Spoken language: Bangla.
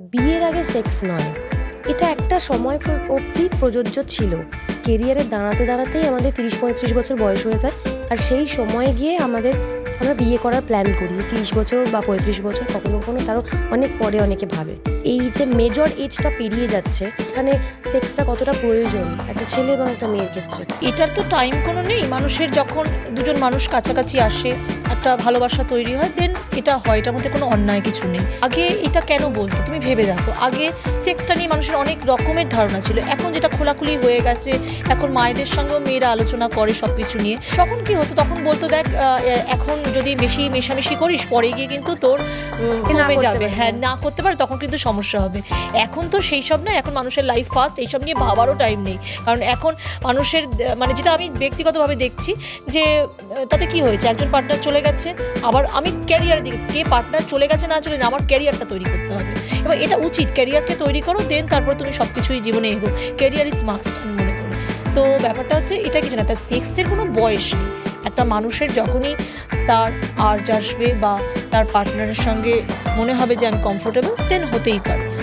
বিয়ের আগে সেক্স নয়। এটা একটা সময় অবধি প্রযোজ্য ছিল। কেরিয়ারে দাঁড়াতে দাঁড়াতেই আমাদের তিরিশ পঁয়ত্রিশ বছর বয়স হয়ে যায়। আর সেই সময়ে গিয়ে আমাদের, আমরা বিয়ে করার প্ল্যান করি যে তিরিশ বছর বা পঁয়ত্রিশ বছর কখনো কখনো তারও অনেক পরে অনেকে ভাবে। এই যে মেজর এজটা পেরিয়ে যাচ্ছে, এখানে সেক্সটা কতটা প্রয়োজন একটা ছেলে এবং একটা মেয়ের ক্ষেত্রে? এটার তো টাইম কোনো নেই। মানুষের যখন দুজন মানুষ কাছাকাছি আসে, একটা ভালোবাসা তৈরি হয় দেন এটা হয়। এটার মধ্যে কোনো অন্যায় কিছু নেই। আগে এটা কেন বলতো? তুমি ভেবে দেখো। আগে সেক্সটা নিয়ে মানুষের অনেক রকমের ধারণা ছিল। এখন যেটা খোলাখুলি হয়ে গেছে এখন মায়েদের সঙ্গেও মেয়েরা আলোচনা করে সব কিছু নিয়ে। তখন কি হতো? তখন বলতো দেখ এখন যদি বেশি মেশামেশি করিস পরে গিয়ে কিন্তু তোর কমে যাবে। হ্যাঁ না করতে পারে তখন কিন্তু সমস্যা হবে। এখন তো সেই সব না এখন মানুষের লাইফ ফাস্ট এইসব নিয়ে ভাবারও টাইম নেই। কারণ এখন মানুষের মানে যেটা আমি ব্যক্তিগতভাবে দেখছি যে তাতে কি হয়েছে? একজন পার্টনার চলে গেছে আবার আমি ক্যারিয়ারের দিকে কে পার্টনার চলে গেছে না চলে না আমার ক্যারিয়ারটা তৈরি করতে হবে। এবার এটা উচিত ক্যারিয়ারকে তৈরি করো দেন তারপর তুমি সব কিছুই জীবনে এগো ক্যারিয়ার ইজ মাস্ট আমি তো ব্যাপারটা হচ্ছে এটা কিছু না তার সেক্সের কোনো বয়স নেই। একটা মানুষের যখনই তার আর্জ আসবে বা তার পার্টনারের সঙ্গে মনে হবে যে আমি কমফোর্টেবল দেন হতেই পারে।